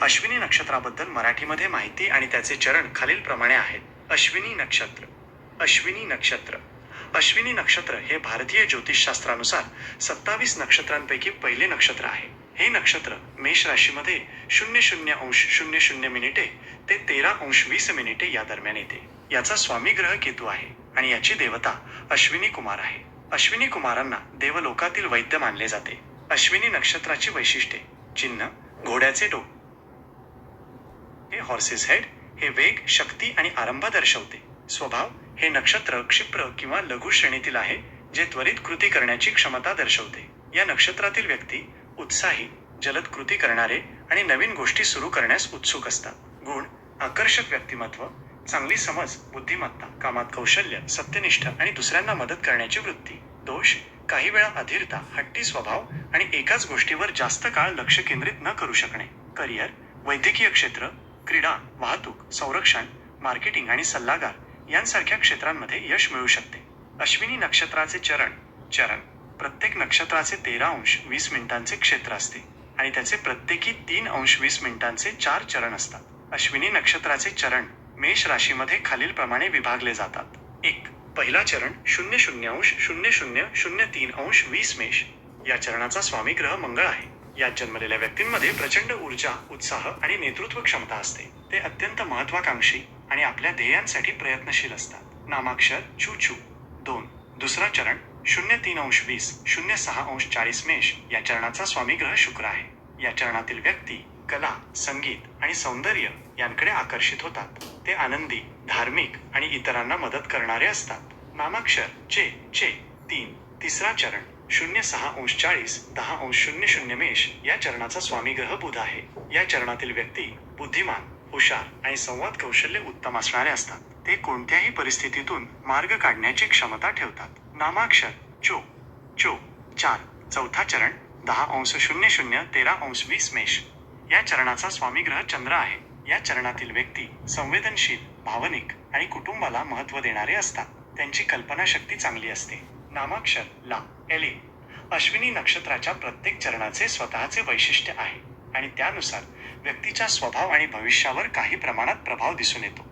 अश्विनी नक्षत्राबद्दल मराठीमध्ये माहिती आणि त्याचे चरण खालीलप्रमाणे आहेत. अश्विनी नक्षत्र अश्विनी नक्षत्र. अश्विनी नक्षत्र हे भारतीय ज्योतिषशास्त्रानुसार सत्तावीस नक्षत्रांपैकी पहिले नक्षत्र आहे. हे नक्षत्र मेष राशीमध्ये शून्य शून्य अंश शून्य शून्य मिनिटे ते तेरा अंश वीस मिनिटे या दरम्यान येते. याचा स्वामी ग्रह केतू आहे आणि याची देवता अश्विनी कुमार आहे. अश्विनी कुमारांना देवलोकातील वैद्य मानले जाते. अश्विनी नक्षत्राची वैशिष्ट्ये चिन्ह घोड्याचे डोक हे हॉर्सेस हेड हे वेग शक्ती आणि आरंभ दर्शवते. स्वभाव हे नक्षत्र क्षिप्र किंवा लघु श्रेणीतील आहे जे त्वरित कृती करण्याची क्षमता दर्शवते. या नक्षत्रातील व्यक्ती उत्साही जलद कृती करणारे आणि नवीन गोष्टी सुरू करण्यास उत्सुक असतात. गुण आकर्षक व्यक्तिमत्व चांगली समज बुद्धिमत्ता कामात कौशल्य सत्यनिष्ठ आणि दुसऱ्यांना मदत करण्याची वृत्ती दोष काही वेळा अधीरता हट्टी स्वभाव आणि एकाच गोष्टीवर जास्त काळ लक्ष केंद्रित न करू शकणे. करिअर वैद्यकीय क्षेत्र क्रीडा वाहतूक संरक्षण मार्केटिंग आणि सल्लागार यांसारख्या क्षेत्रांमध्ये यश मिळू शकते. अश्विनी नक्षत्राचे चरण चरण प्रत्येक नक्षत्राचे तेरा अंश वीस मिनिटांचे क्षेत्र असते आणि त्याचे प्रत्येकी तीन अंश वीस मिनिटांचे चार चरण असतात. अश्विनी नक्षत्राचे चरण मेष राशीमध्ये खालीलप्रमाणे विभागले जातात. एक पहिला चरण शून्य शून्य अंश शून्य शून्य शून्य तीन अंश वीस मेष. या चरणाचा स्वामी ग्रह मंगळ आहे. यात जन्मलेल्या व्यक्तींमध्ये प्रचंड ऊर्जा उत्साह आणि नेतृत्व क्षमता असते. ते अत्यंत महत्वाकांक्षी आणि आपल्या ध्येयांसाठी प्रयत्नशील असतात. नामाक्षर चू चू. दोन. दुसरा चरण शून्य तीन अंश वीस शून्य सहा अंश चाळीस मेष या चरणाचा स्वामी ग्रह शुक्र आहे. या चरणातील व्यक्ती कला संगीत आणि सौंदर्य यांकडे आकर्षित होतात. ते आनंदी धार्मिक आणि इतरांना मदत करणारे असतात. नामाक्षर चे चे. तीन. तिसरा चरण शून्य सहा अंश चाळीस दहा अंश शून्य शून्य मेष या चरणाचा स्वामी ग्रह बुध आहे. या चरणातील व्यक्ती बुद्धिमान हुशार आणि संवाद कौशल्य उत्तम असणारे असतात. ते कोणत्याही परिस्थितीतून मार्ग काढण्याची क्षमता ठेवतात. नामाक्षर चो चो चार चौथा चरण दहा अंश शून्य शून्य तेरा अंश वीस मेष. या चरणाचा स्वामी ग्रह चंद्र आहे. या चरणातील व्यक्ती संवेदनशील भावनिक आणि कुटुंबाला महत्त्व देणारे असतात. त्यांची कल्पनाशक्ती चांगली असते. नामाक्षर ला एले अश्विनी नक्षत्राच्या प्रत्येक चरणाचे स्वतःचे वैशिष्ट्य आहे आणि त्यानुसार व्यक्तीच्या स्वभाव आणि भविष्यावर काही प्रमाणात प्रभाव दिसून येतो.